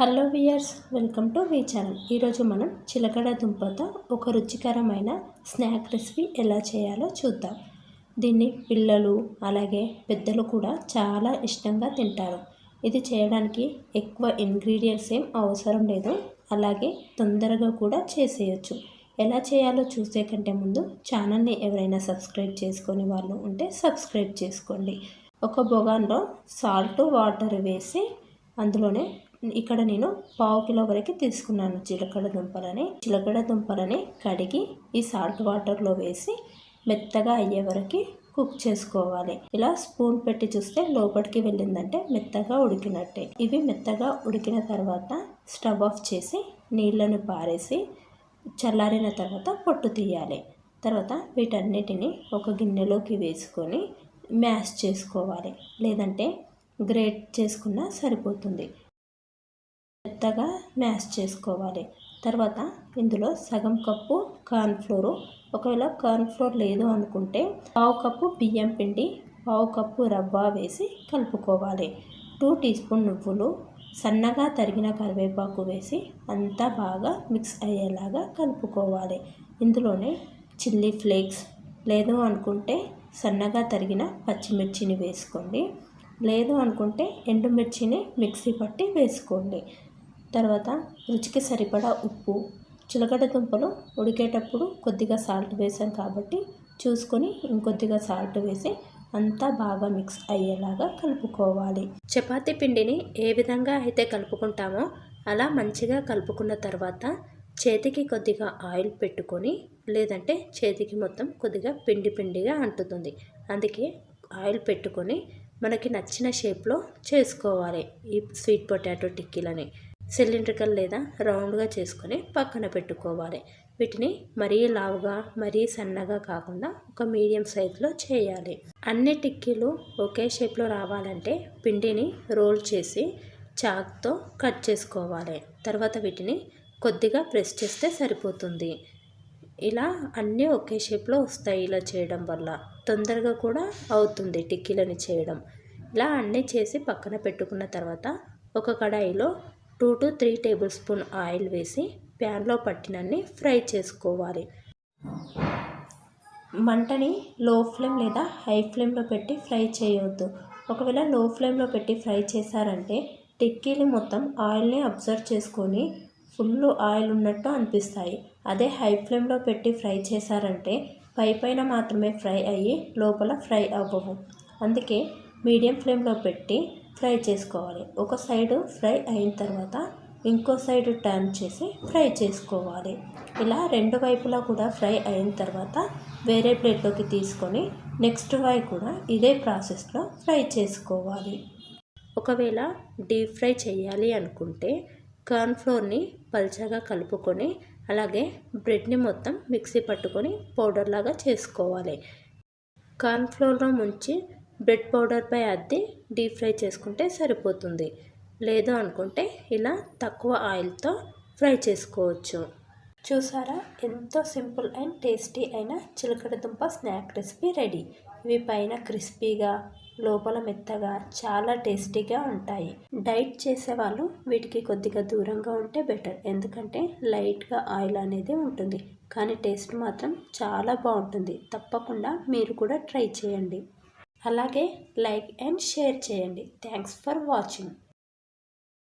Hello viewers welcome to V channel. ఈరోజు మనం చిలకడ దుంపతో ఒక రుచికరమైన స్నాక్ రెసిపీ ఎలా చేయాలో చూద్దాం. దీన్ని పిల్లలు అలాగే పెద్దలు కూడా చాలా ఇష్టంగా తింటారు. ఇది చేయడానికి ఎక్కువ ఇంగ్రీడియంట్స్ ఏం అవసరం లేదు. అలాగే తొందరగా కూడా చేసేయచ్చు. ఎలా చేయాలో చూసే కంటే ముందు ఛానల్ని ఎవరైనా సబ్స్క్రైబ్ చేసుకునే వాళ్ళు ఉంటే సబ్స్క్రైబ్ చేసుకోండి. ఒక బొగాన్లో సాల్ట్ వాటర్ వేసి అందులోనే ఇక్కడ నేను పావు కిలో వరకు తీసుకున్నాను. చిలకడ దుంపలని చిలకడ దుంపలని కడిగి ఈ సాల్ట్ వాటర్లో వేసి మెత్తగా అయ్యే వరకు కుక్ చేసుకోవాలి. ఇలా స్పూన్ పెట్టి చూస్తే లోపలికి వెళ్ళిందంటే మెత్తగా ఉడికినట్టే. ఇవి మెత్తగా ఉడికిన తర్వాత స్టవ్ ఆఫ్ చేసి నీళ్ళను పారేసి చల్లారిన తర్వాత పొట్టు తీయాలి. తర్వాత వీటన్నిటిని ఒక గిన్నెలోకి వేసుకొని మ్యాష్ చేసుకోవాలి. లేదంటే గ్రేట్ చేసుకున్నా సరిపోతుంది. మెత్తగా మ్యాష్ చేసుకోవాలి. తర్వాత ఇందులో సగం కప్పు కార్న్ఫ్లోరు ఒకవేళ కార్న్ఫ్లోర్ లేదు అనుకుంటే పావు కప్పు బియ్యం పిండి పావు కప్పు రవ్వ వేసి కలుపుకోవాలి. టూ టీ స్పూన్ నువ్వులు సన్నగా తరిగిన కరివేపాకు వేసి అంతా బాగా మిక్స్ అయ్యేలాగా కలుపుకోవాలి. ఇందులోనే చిల్లీ ఫ్లేక్స్ లేదు అనుకుంటే సన్నగా తరిగిన పచ్చిమిర్చిని వేసుకోండి. లేదు అనుకుంటే ఎండుమిర్చిని మిక్సీ పట్టి వేసుకోండి. తర్వాత రుచికి సరిపడా ఉప్పు చిలకడ దుంపలు ఉడికేటప్పుడు కొద్దిగా సాల్ట్ వేసాం కాబట్టి చూసుకొని ఇంకొద్దిగా సాల్ట్ వేసి అంతా బాగా మిక్స్ అయ్యేలాగా కలుపుకోవాలి. చపాతీ పిండిని ఏ విధంగా అయితే కలుపుకుంటామో అలా మంచిగా కలుపుకున్న తర్వాత చేతికి కొద్దిగా ఆయిల్ పెట్టుకొని లేదంటే చేతికి మొత్తం కొద్దిగా పిండి పిండిగా అంటుతుంది. అందుకే ఆయిల్ పెట్టుకొని మనకి నచ్చిన షేప్లో చేసుకోవాలి ఈ స్వీట్ పొటాటో టిక్కీలని. సిలిండ్రికల్ లేదా రౌండ్గా చేసుకొని పక్కన పెట్టుకోవాలి. వీటిని మరీ లావుగా మరీ సన్నగా కాకుండా ఒక మీడియం సైజులో చేయాలి. అన్ని టిక్కీలు ఒకే షేప్లో రావాలంటే పిండిని రోల్ చేసి చాక్తో కట్ చేసుకోవాలి. తర్వాత వీటిని కొద్దిగా ప్రెస్ చేస్తే సరిపోతుంది. ఇలా అన్నీ ఒకే షేప్లో వస్తాయి ఇలా చేయడం వల్ల. తొందరగా కూడా అవుతుంది టిక్కీలని చేయడం. ఇలా అన్నీ చేసి పక్కన పెట్టుకున్న తర్వాత ఒక కడాయిలో two to three table spoon oil వేసి ప్యాన్లో పట్టినన్ని ఫ్రై చేసుకోవాలి. మంటని లో ఫ్లేమ్ లేదా హై ఫ్లేమ్లో పెట్టి ఫ్రై చేయవద్దు ఒకవేళ లో ఫ్లేమ్లో పెట్టి ఫ్రై చేశారంటే టిక్కీలు మొత్తం ఆయిల్ని అబ్జర్వ్ చేసుకొని ఫుల్ ఆయిల్ ఉన్నట్టు అనిపిస్తాయి. అదే హై ఫ్లేమ్లో పెట్టి ఫ్రై చేశారంటే పై పైన మాత్రమే ఫ్రై అయ్యి లోపల ఫ్రై అవ్వవు. అందుకే మీడియం ఫ్లేమ్లో పెట్టి ఫ్రై చేసుకోవాలి. ఒక సైడు ఫ్రై అయిన తర్వాత ఇంకో సైడ్ టర్న్ చేసి ఫ్రై చేసుకోవాలి. ఇలా రెండు వైపులా కూడా ఫ్రై అయిన తర్వాత వేరే ప్లేట్లోకి తీసుకొని నెక్స్ట్ వై కూడా ఇదే ప్రాసెస్లో ఫ్రై చేసుకోవాలి. ఒకవేళ డీప్ ఫ్రై చేయాలి అనుకుంటే కార్న్ఫ్లోర్ని పల్చగా కలుపుకొని అలాగే బ్రెడ్ని మొత్తం మిక్సీ పట్టుకొని పౌడర్ లాగా చేసుకోవాలి కార్న్ఫ్లోర్లో ముంచి బ్రెడ్ పౌడర్పై అద్ది డీప్ ఫ్రై చేసుకుంటే సరిపోతుంది. లేదు అనుకుంటే ఇలా తక్కువ ఆయిల్తో ఫ్రై చేసుకోవచ్చు. చూసారా? ఎంతో సింపుల్ అండ్ టేస్టీ అయిన చిలకడ దుంప స్నాక్ రెసిపీ రెడీ. ఇవి పైన క్రిస్పీగా లోపల మెత్తగా చాలా టేస్టీగా ఉంటాయి. డైట్ చేసేవాళ్ళు వీటికి కొద్దిగా దూరంగా ఉంటే బెటర్. ఎందుకంటే లైట్గా ఆయిల్ అనేది ఉంటుంది. కానీ టేస్ట్ మాత్రం చాలా బాగుంటుంది. తప్పకుండా మీరు కూడా ట్రై చేయండి. అలాగే లైక్ అండ్ షేర్ చేయండి. Thanks for watching.